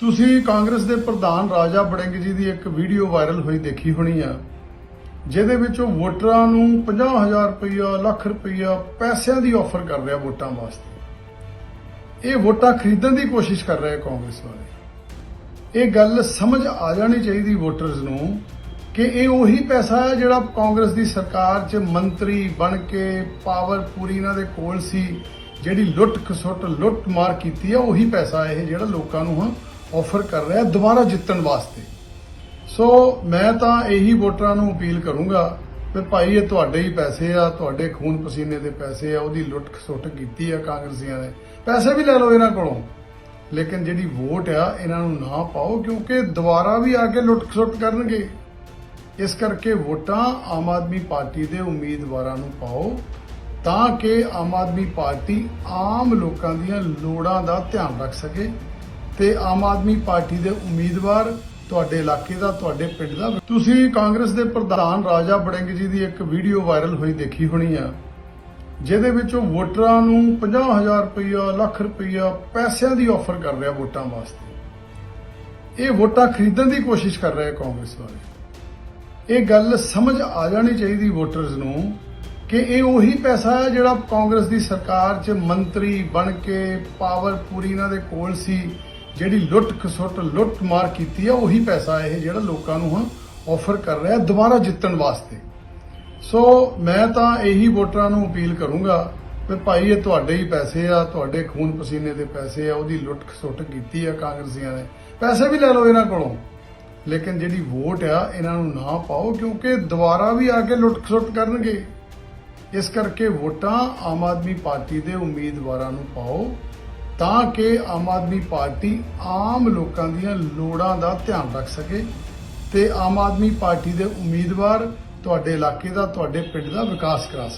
ਤੁਸੀਂ ਕਾਂਗਰਸ ਦੇ ਪ੍ਰਧਾਨ ਰਾਜਾ ਬੜਿੰਗ ਜੀ ਦੀ ਇੱਕ ਵੀਡੀਓ ਵਾਇਰਲ ਹੋਈ ਦੇਖੀ ਹੋਣੀ ਆ, ਜਿਹਦੇ ਵਿੱਚ ਉਹ ਵੋਟਰਾਂ ਨੂੰ 50000 ਰੁਪਈਆ, ਲੱਖ ਰੁਪਈਆ ਪੈਸਿਆਂ ਦੀ ਆਫਰ ਕਰ ਰਿਹਾ ਵੋਟਾਂ ਵਾਸਤੇ। ਇਹ ਵੋਟਾਂ ਖਰੀਦਣ ਦੀ ਕੋਸ਼ਿਸ਼ ਕਰ ਰਹੇ ਕਾਂਗਰਸ ਵਾਲੇ। ਇਹ ਗੱਲ ਸਮਝ ਆ ਜਾਣੀ ਚਾਹੀਦੀ ਵੋਟਰਸ ਨੂੰ ਕਿ ਇਹ ਉਹੀ ਪੈਸਾ ਹੈ ਜਿਹੜਾ ਕਾਂਗਰਸ ਦੀ ਸਰਕਾਰ 'ਚ ਮੰਤਰੀ ਬਣ ਕੇ ਪਾਵਰ ਪੂਰੀ ਇਹਨਾਂ ਦੇ ਕੋਲ ਸੀ, ਜਿਹੜੀ ਲੁੱਟ ਖਸੁੱਟ ਲੁੱਟ ਮਾਰ ਕੀਤੀ ਆ, ਉਹੀ ਪੈਸਾ ਇਹ ਜਿਹੜਾ ਲੋਕਾਂ ਨੂੰ ਹੁਣ ਆਫਰ ਕਰ ਰਿਹਾ ਦੁਬਾਰਾ ਜਿੱਤਣ ਵਾਸਤੇ। ਸੋ ਮੈਂ ਤਾਂ ਇਹੀ ਵੋਟਰਾਂ ਨੂੰ ਅਪੀਲ ਕਰੂੰਗਾ ਵੀ ਭਾਈ, ਇਹ ਤੁਹਾਡੇ ਹੀ ਪੈਸੇ ਆ, ਤੁਹਾਡੇ ਖੂਨ ਪਸੀਨੇ ਦੇ ਪੈਸੇ ਆ, ਉਹਦੀ ਲੁੱਟ ਖਸੁੱਟ ਕੀਤੀ ਆ ਕਾਂਗਰਸੀਆਂ ਨੇ। ਪੈਸੇ ਵੀ ਲੈ ਲਓ ਇਹਨਾਂ ਕੋਲੋਂ। ਲੇਕਿਨ ਜਿਹੜੀ ਵੋਟ ਆ, ਇਹਨਾਂ ਨੂੰ ਨਾ ਪਾਓ, ਕਿਉਂਕਿ ਦੁਬਾਰਾ ਵੀ ਆ ਕੇ ਲੁੱਟ ਖਸੁੱਟ ਕਰਨਗੇ। ਇਸ ਕਰਕੇ ਵੋਟਾਂ ਆਮ ਆਦਮੀ ਪਾਰਟੀ ਦੇ ਉਮੀਦਵਾਰਾਂ ਨੂੰ ਪਾਓ, ਤਾਂ ਕਿ ਆਮ ਆਦਮੀ ਪਾਰਟੀ ਆਮ ਲੋਕਾਂ ਦੀਆਂ ਲੋੜਾਂ ਦਾ ਧਿਆਨ ਰੱਖ ਸਕੇ। ਤੇ ਆਮ ਆਦਮੀ ਪਾਰਟੀ ਦੇ ਉਮੀਦਵਾਰ ਤੁਹਾਡੇ ਇਲਾਕੇ ਦਾ, ਤੁਹਾਡੇ ਪਿੰਡ ਦਾ। ਤੁਸੀਂ ਕਾਂਗਰਸ ਦੇ ਪ੍ਰਧਾਨ ਰਾਜਾ ਬੜਿੰਗ ਜੀ ਦੀ ਇੱਕ ਵੀਡੀਓ ਵਾਇਰਲ ਹੋਈ, ਦੇਖੀ ਹੋਣੀ ਆ। ਜਿਹਦੇ ਵਿੱਚ ਉਹ ਵੋਟਰਾਂ ਨੂੰ 50000 ਰੁਪਈਆ, ਲੱਖ ਰੁਪਈਆ ਪੈਸਿਆਂ ਦੀ ਆਫਰ ਕਰ ਰਿਹਾ ਵੋਟਾਂ ਵਾਸਤੇ। ਇਹ ਵੋਟਾਂ ਖਰੀਦਣ ਦੀ ਕੋਸ਼ਿਸ਼ ਕਰ ਰਿਹਾ ਕਾਂਗਰਸ ਵਾਲੇ। ਇਹ ਗੱਲ ਸਮਝ ਆ ਜਾਣੀ ਚਾਹੀਦੀ ਵੋਟਰਸ ਨੂੰ ਕਿ ਇਹ ਉਹੀ ਪੈਸਾ ਹੈ ਜਿਹੜਾ ਕਾਂਗਰਸ ਦੀ ਸਰਕਾਰ 'ਚ ਮੰਤਰੀ ਬਣ ਕੇ ਪਾਵਰ ਪੂਰੀ ਇਹਨਾਂ ਦੇ ਕੋਲ ਸੀ। ਜਿਹੜੀ ਲੁੱਟ ਖਸੁੱਟ, ਲੁੱਟ ਮਾਰ ਕੀਤੀ ਆ, ਉਹੀ ਪੈਸਾ ਇਹ ਜਿਹੜਾ ਲੋਕਾਂ ਨੂੰ ਹੁਣ ਆਫਰ ਕਰ ਰਿਹਾ, ਦੁਬਾਰਾ ਜਿੱਤਣ ਵਾਸਤੇ। ਸੋ ਮੈਂ ਤਾਂ ਇਹੀ ਵੋਟਰਾਂ ਨੂੰ ਅਪੀਲ ਕਰੂੰਗਾ ਵੀ ਭਾਈ, ਇਹ ਤੁਹਾਡੇ ਹੀ ਪੈਸੇ ਆ, ਤੁਹਾਡੇ ਖੂਨ ਪਸੀਨੇ ਦੇ ਪੈਸੇ ਆ, ਉਹਦੀ ਲੁੱਟ ਖਸੁੱਟ ਕੀਤੀ ਆ ਕਾਂਗਰਸੀਆਂ ਨੇ। ਪੈਸੇ ਵੀ ਲੈ ਲਓ ਇਹਨਾਂ ਕੋਲੋਂ। ਲੇਕਿਨ ਜਿਹੜੀ ਵੋਟ ਆ, ਇਹਨਾਂ ਨੂੰ ਨਾ ਪਾਓ, ਕਿਉਂਕਿ ਦੁਬਾਰਾ ਵੀ ਆ ਕੇ ਲੁੱਟ ਖਸੁੱਟ ਕਰਨਗੇ। ਇਸ ਕਰਕੇ ਵੋਟਾਂ ਆਮ ਆਦਮੀ ਪਾਰਟੀ ਦੇ ਉਮੀਦਵਾਰਾਂ ਨੂੰ ਪਾਓ। ਤਾਂ ਕਿ ਆਮ ਆਦਮੀ ਪਾਰਟੀ ਆਮ ਲੋਕਾਂ ਦੀਆਂ ਲੋੜਾਂ ਦਾ ਧਿਆਨ ਰੱਖ ਸਕੇ ਤੇ ਆਮ ਆਦਮੀ ਪਾਰਟੀ ਦੇ ਉਮੀਦਵਾਰ ਤੁਹਾਡੇ ਇਲਾਕੇ ਦਾ, ਤੁਹਾਡੇ ਪਿੰਡ ਦਾ ਵਿਕਾਸ ਕਰਾ ਸਕੇ।